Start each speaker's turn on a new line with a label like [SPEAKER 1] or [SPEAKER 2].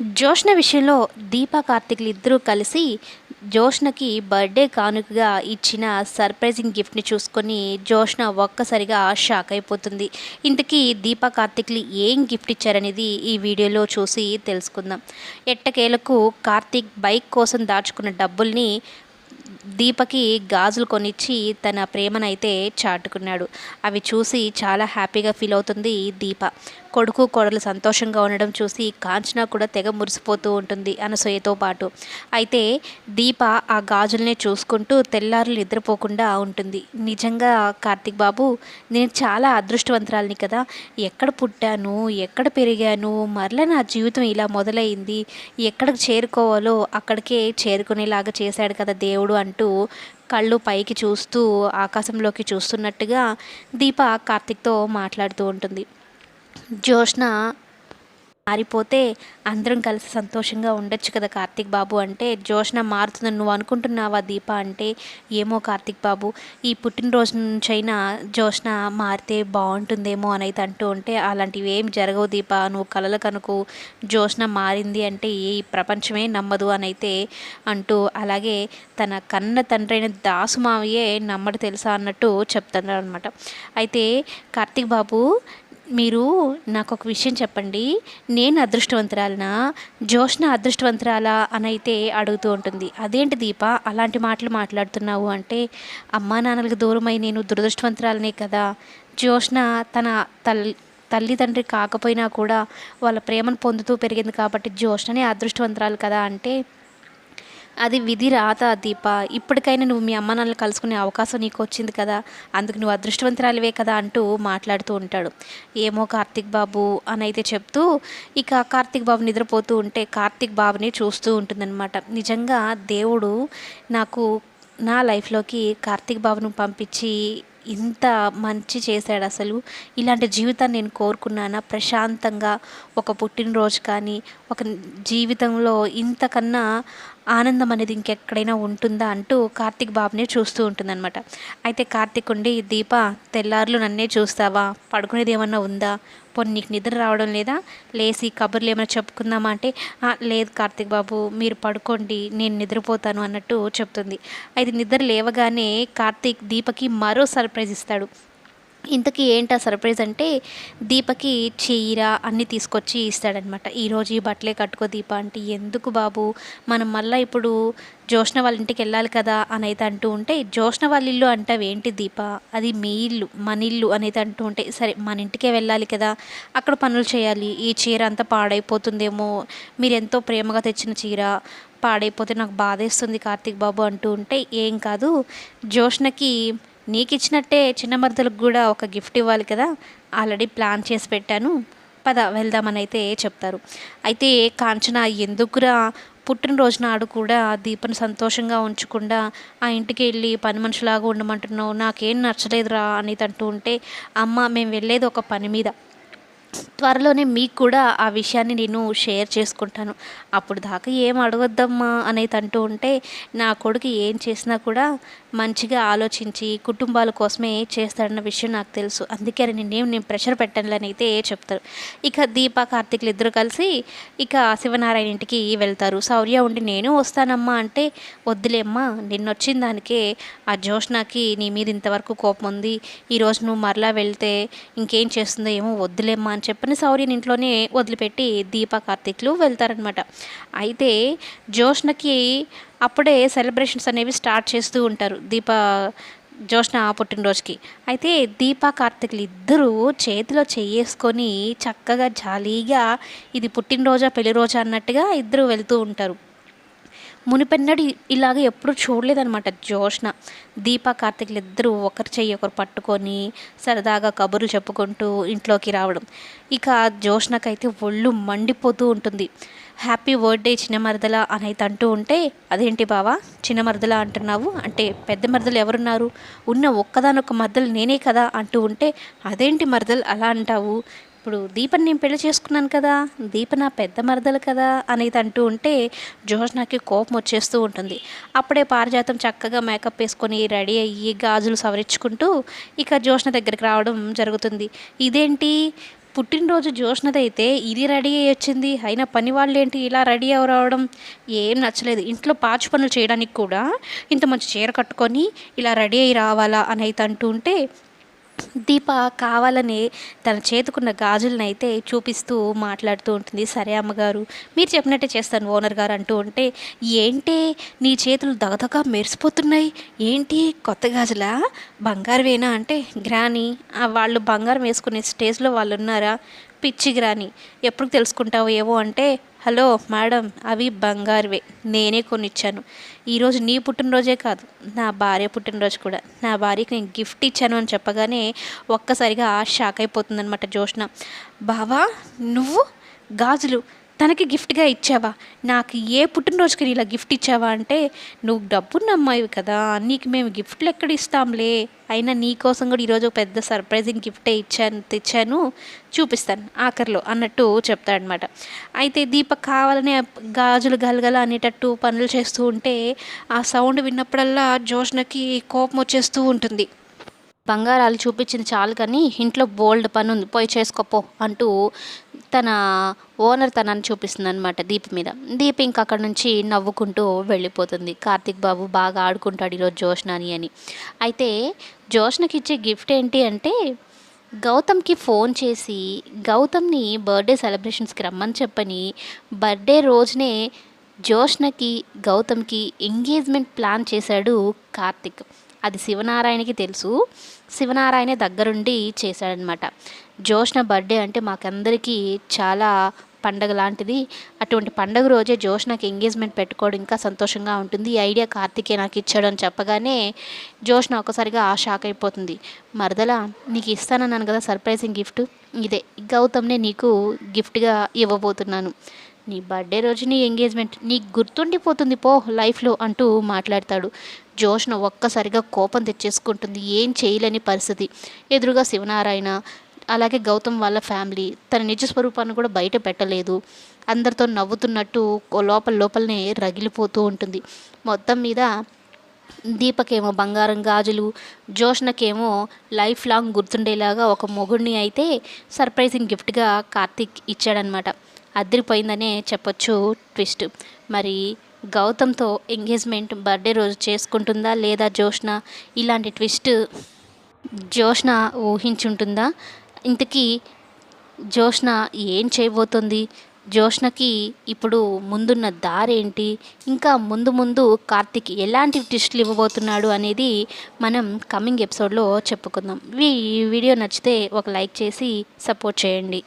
[SPEAKER 1] జోష్ణ విషయంలో దీపా కార్తిక్లు ఇద్దరూ కలిసి జోష్ణకి బర్త్డే కానుకగా ఇచ్చిన సర్ప్రైజింగ్ గిఫ్ట్ని చూసుకొని జోష్ణ ఒక్కసారిగా షాక్ అయిపోతుంది. ఇంతకీ దీపా కార్తిక్లు ఏం గిఫ్ట్ ఇచ్చారనేది ఈ వీడియోలో చూసి తెలుసుకుందాం. ఎట్టకేలకు కార్తిక్ బైక్ కోసం దాచుకున్న డబ్బుల్ని దీపకి గాజులు కొనిచ్చి తన ప్రేమనైతే చాటుకున్నాడు. అవి చూసి చాలా హ్యాపీగా ఫీల్ అవుతుంది దీప. కొడుకు కోడలు సంతోషంగా ఉండడం చూసి కాంచన కూడా తెగ మురిసిపోతూ ఉంటుంది అనసూయతో పాటు. అయితే దీప ఆ గాజుల్ని చూసుకుంటూ తెల్లారులు నిద్రపోకుండా ఉంటుంది. నిజంగా కార్తిక్ బాబు నేను చాలా అదృష్టవంతురాలిని కదా. ఎక్కడ పుట్టాను? ఎక్కడ పెరిగాను? మరలా నా జీవితం ఇలా మొదలైంది. ఎక్కడికి చేరుకోవాలో అక్కడికే చేరుకునేలాగా చేశాడు కదా దేవుడు అంటూ కళ్ళు పైకి చూస్తూ ఆకాశంలోకి చూస్తున్నట్టుగా దీప కార్తిక్తో మాట్లాడుతూ ఉంటుంది. జోష్న మారిపోతే అందరం కలిసి సంతోషంగా ఉండొచ్చు కదా కార్తీక్ బాబు అంటే. జోష్న మారుతుందని నువ్వు అనుకుంటున్నావా దీప అంటే? ఏమో కార్తీక్ బాబు. ఈ పుట్టినరోజు నుంచైనా జోష్న మారితే బాగుంటుందేమో అని అయితే అంటూ ఉంటే అలాంటివి ఏం జరగవు దీప. నువ్వు కలలు కనుకు జోష్న మారింది అంటే ఈ ప్రపంచమే నమ్మదు అని అయితే అంటూ అలాగే తన కన్న తండ్రైన దాసు మావయ్యే నమ్మడు తెలుసా అన్నట్టు చెప్తున్నారు అనమాట అయితే కార్తీక్ బాబు మీరు నాకు ఒక విషయం చెప్పండి. నేను అదృష్టవంతురాలనా? జోష్న అదృష్టవంతురాలా? అని అయితే అడుగుతూ ఉంటుంది. అదేంటి దీప? అలాంటి మాటలు మాట్లాడుతున్నావు అంటే అమ్మా నాన్నలకు దూరమై నేను దురదృష్టవంతురాలనే కదా. జోష్న తన తల్లి తల్లిదండ్రి కాకపోయినా కూడా వాళ్ళ ప్రేమను పొందుతూ పెరిగింది కాబట్టి జోష్ననే అదృష్టవంతురాలు కదా అంటే అది విధి రాత దీప? ఇప్పటికైనా నువ్వు మీ అమ్మ నాన్నలు కలుసుకునే అవకాశం నీకు వచ్చింది కదా? అందుకు నువ్వు అదృష్టవంతురాలివే కదా అంటూ మాట్లాడుతూ ఉంటాడు. ఏమో కార్తిక్ బాబు అని అయితే చెప్తూ ఇక కార్తిక్ బాబు నిద్రపోతూ ఉంటే కార్తిక్ బాబుని చూస్తూ ఉంటుందన్నమాట. నిజంగా దేవుడు నాకు నా లైఫ్లోకి కార్తిక్ బాబును పంపించి ఇంత మంచి చేశాడు అసలు. ఇలాంటి జీవితాన్ని నేను కోరుకున్నానా? ప్రశాంతంగా ఒక పుట్టినరోజు కానీ ఒక జీవితంలో ఇంతకన్నా ఆనందం అనేది ఇంకెక్కడైనా ఉంటుందా అంటూ కార్తీక్ బాబుని చూస్తూ ఉంటుందన్నమాట. అయితే కార్తిక్ ఉండి దీప తెల్లార్లు నన్నే చూస్తావా? పడుకునేది ఏమన్నా ఉందా? పోనీ నీకు నిద్ర రావడం లేదా? లేచి కబుర్లు ఏమైనా చెప్పుకుందామా? అంటే లేదు కార్తీక్ బాబు మీరు పడుకోండి నేను నిద్రపోతాను అన్నట్టు చెప్తుంది. అయితే నిద్ర లేవగానే కార్తీక్ దీపకి మరో సర్ప్రైజ్ ఇస్తాడు. ఇంతకీ ఏంటి ఆ సర్ప్రైజ్ అంటే దీపకి చీర అన్నీ తీసుకొచ్చి ఇస్తాడనమాట. ఈరోజు ఈ బట్టలే కట్టుకో దీప అంటే ఎందుకు బాబు? మనం మళ్ళీ ఇప్పుడు జోష్ణ వాళ్ళ ఇంటికి వెళ్ళాలి కదా అని అయితే అంటూ ఉంటే జోష్ణ వాళ్ళ ఇల్లు అంటావేంటి దీప? అది మీ ఇల్లు మన ఇల్లు అనేది అంటూ ఉంటే సరే మన ఇంటికే వెళ్ళాలి కదా అక్కడ పనులు చేయాలి ఈ చీర అంతా పాడైపోతుందేమో మీరు ఎంతో ప్రేమగా తెచ్చిన చీర పాడైపోతే నాకు బాధేస్తుంది కార్తీక్ బాబు అంటూ ఉంటే ఏం కాదు జోష్ణకి నీకు ఇచ్చినట్టే చిన్న మరదలకు కూడా ఒక గిఫ్ట్ ఇవ్వాలి కదా. ఆల్రెడీ ప్లాన్ చేసి పెట్టాను. పద వెళ్దామని అయితే చెప్తారు. అయితే కాంచన ఎందుకురా? పుట్టినరోజు నాడు కూడా దీపను సంతోషంగా ఉంచకుండా ఆ ఇంటికి వెళ్ళి పని మనుషులాగా ఉండమంటున్నావు. నాకేం నచ్చలేదురా అనేది అంటూ ఉంటే అమ్మ మేము వెళ్ళేది ఒక పని మీద. త్వరలోనే మీకు కూడా ఆ విషయాన్ని నేను షేర్ చేసుకుంటాను. అప్పుడు దాకా ఏం అడగొద్దమ్మా అనేది అంటూ ఉంటే నా కొడుకు ఏం చేసినా కూడా మంచిగా ఆలోచించి కుటుంబాల కోసమే చేస్తాడన్న విషయం నాకు తెలుసు. అందుకే నేనేం నేను ప్రెషర్ పెట్టాలని అయితే చెప్తారు. ఇక దీప కార్తీక్లు ఇద్దరు కలిసి ఇక శివనారాయణ ఇంటికి వెళ్తారు. శౌర్య ఉండి నేను వస్తానమ్మా అంటే వద్దులేమ్మా నిన్నొచ్చిన దానికే ఆ జోష్నాకి నీ మీద ఇంతవరకు కోపం ఉంది. ఈరోజు నువ్వు మరలా వెళ్తే ఇంకేం చేస్తుందో ఏమో వద్దులేమ్మా అని చెప్పని సౌర్యని ఇంట్లోనే వదిలిపెట్టి దీప కార్తీక్లు వెళ్తారనమాట అయితే జోష్నకి అప్పుడే సెలబ్రేషన్స్ అనేవి స్టార్ట్ చేస్తూ ఉంటారు దీప జోష్న పుట్టినరోజుకి. అయితే దీప కార్తిక్లు ఇద్దరూ చేతిలో చెయ్యేసుకొని చక్కగా జాలీగా ఇది పుట్టినరోజా పెళ్ళి రోజా అన్నట్టుగా ఇద్దరు వెళ్తూ ఉంటారు. మునిపెన్నడు ఇలాగ ఎప్పుడు చూడలేదనమాట జోష్న. దీప కార్తిక్లు ఇద్దరు ఒకరి చెయ్యి ఒకరు పట్టుకొని సరదాగా కబుర్లు చెప్పుకుంటూ ఇంట్లోకి రావడం. ఇక జోష్నకైతే ఒళ్ళు మండిపోతూ ఉంటుంది. హ్యాపీ బర్త్డే చిన్న మరదల అని అయితే అంటూ ఉంటే అదేంటి బావా? చిన్న మరదల అంటున్నావు? అంటే పెద్ద మరదలు ఎవరున్నారు? ఉన్న ఒక్కదానొక్క మరదలు నేనే కదా? అంటూ ఉంటే అదేంటి మరదలు అలా అంటావు? ఇప్పుడు దీపని నేను పెళ్ళి చేసుకున్నాను కదా దీప నా పెద్ద మరదలు కదా అనేది అంటూ ఉంటే జోష్నాకి కోపం వచ్చేస్తూ ఉంటుంది. అప్పుడే పారిజాతం చక్కగా మేకప్ వేసుకొని రెడీ అయ్యి గాజులు సవరించుకుంటూ ఇక జోష్న దగ్గరికి రావడం జరుగుతుంది. ఇదేంటి? పుట్టినరోజు జోష్నదైతే ఇది రెడీ అయ్యి వచ్చింది. అయినా పని వాళ్ళు ఏంటి ఇలా రెడీ అవ్వ రావడం? ఏం నచ్చలేదు. ఇంట్లో పాచు పనులు చేయడానికి కూడా ఇంత మంచి చీర కట్టుకొని ఇలా రెడీ అయ్యి రావాలా అని అయితే అంటూ ఉంటే దీప కావాలని తన చేతుకున్న గాజులను అయితే చూపిస్తూ మాట్లాడుతూ ఉంటుంది. సరే అమ్మగారు మీరు చెప్పినట్టే చేస్తాను ఓనర్ గారు అంటూ ఉంటే ఏంటి నీ చేతులు దగదగా మెరిసిపోతున్నాయి? ఏంటి కొత్త గాజులా? బంగారువేనా? అంటే గ్రాని వాళ్ళు బంగారం వేసుకునే స్టేజ్లో వాళ్ళు ఉన్నారా పిచ్చి గ్రాని ఎప్పుడు తెలుసుకుంటావు ఏవో అంటే హలో మేడం అవి బంగారువే. నేనే కొనిచ్చాను. ఈరోజు నీ పుట్టినరోజే కాదు నా భార్య పుట్టినరోజు కూడా. నా భార్యకి నేను గిఫ్ట్ ఇచ్చాను అని చెప్పగానే ఒక్కసారిగా షాక్ అయిపోతుందనమాట జోష్న బావా నువ్వు? గాజులు. తనకి గిఫ్ట్గా ఇచ్చావా? నాకు ఏ పుట్టినరోజుకి ఇలా గిఫ్ట్ ఇచ్చావా అంటే నువ్వు డబ్బున్న అమ్మాయివి కదా నీకు మేము గిఫ్ట్లు ఎక్కడ ఇస్తాంలే? అయినా నీ కోసం కూడా ఈరోజు ఒక పెద్ద సర్ప్రైజింగ్ గిఫ్టే ఇచ్చాను తెచ్చాను చూపిస్తాను ఆఖరిలో అన్నట్టు చెప్తాడనమాట అయితే దీపక్ కావాలనే గాజులు గలగల అనేటట్టు పనులు చేస్తూ ఉంటే ఆ సౌండ్ విన్నప్పుడల్లా జోష్నకి కోపం వచ్చేస్తూ ఉంటుంది. బంగారాలు చూపించింది చాలు కానీ ఇంట్లో బోల్డ్ పని ఉంది. పోయి చేసుకోపో అంటూ తన ఓనర్ తనని చూపిస్తుంది అనమాట దీప్ మీద. దీప్ ఇంక అక్కడ నుంచి నవ్వుకుంటూ వెళ్ళిపోతుంది. కార్తిక్ బాబు బాగా ఆడుకుంటాడు ఈరోజు జోష్నాని అని. అయితే జోష్నకి ఇచ్చే గిఫ్ట్ ఏంటి అంటే గౌతమ్కి ఫోన్ చేసి గౌతమ్ని బర్త్డే సెలబ్రేషన్స్కి రమ్మని చెప్పని బర్త్డే రోజునే జోష్నకి గౌతమ్కి ఎంగేజ్మెంట్ ప్లాన్ చేశాడు కార్తిక్. అది శివనారాయణకి తెలుసు. శివనారాయణ దగ్గరుండి చేశాడనమాట జోష్న బర్త్డే అంటే మాకందరికీ చాలా పండగ లాంటిది. అటువంటి పండగ రోజే జోష్నకి ఎంగేజ్మెంట్ పెట్టుకోవడం ఇంకా సంతోషంగా ఉంటుంది. ఈ ఐడియా కార్తికే నాకు ఇచ్చాడు అని చెప్పగానే జోష్న ఒకసారిగా ఆ షాక్ అయిపోతుంది. మరదల నీకు ఇస్తానన్నాను కదా సర్ప్రైజింగ్ గిఫ్ట్? ఇదే గౌతమ్నే నీకు గిఫ్ట్గా ఇవ్వబోతున్నాను. నీ బర్త్డే రోజు నీ ఎంగేజ్మెంట్ నీకు గుర్తుండిపోతుంది పో లైఫ్లో అంటూ మాట్లాడతాడు. జోష్ను ఒక్కసారిగా కోపం తెచ్చేసుకుంటుంది. ఏం చేయలేని పరిస్థితి. ఎదురుగా శివనారాయణ అలాగే గౌతమ్ వాళ్ళ ఫ్యామిలీ తన నిజ స్వరూపాన్ని కూడా బయట పెట్టలేదు. అందరితో నవ్వుతున్నట్టు లోపల లోపలనే రగిలిపోతూ ఉంటుంది. మొత్తం మీద దీపకేమో బంగారం గాజులు జోష్నకేమో లైఫ్ లాంగ్ గుర్తుండేలాగా ఒక మొగుడిని అయితే సర్ప్రైజింగ్ గిఫ్ట్గా కార్తీక్ ఇచ్చాడనమాట అదిరిపోయిందనే చెప్పొచ్చు ట్విస్ట్. మరి గౌతమ్తో ఎంగేజ్మెంట్ బర్త్డే రోజు చేసుకుంటుందా లేదా జోష్న ఇలాంటి ట్విస్ట్ జోష్న ఊహించుంటుందా? ఇంతకీ జోష్న ఏం చేయబోతుంది? జోష్నకి ఇప్పుడు ముందున్న దారేంటి? ఇంకా ముందు ముందు కార్తిక్ ఎలాంటి ట్విస్టులు ఇవ్వబోతున్నాడు అనేది మనం కమింగ్ ఎపిసోడ్లో చెప్పుకుందాం. ఈ వీడియో నచ్చితే ఒక లైక్ చేసి సపోర్ట్ చేయండి.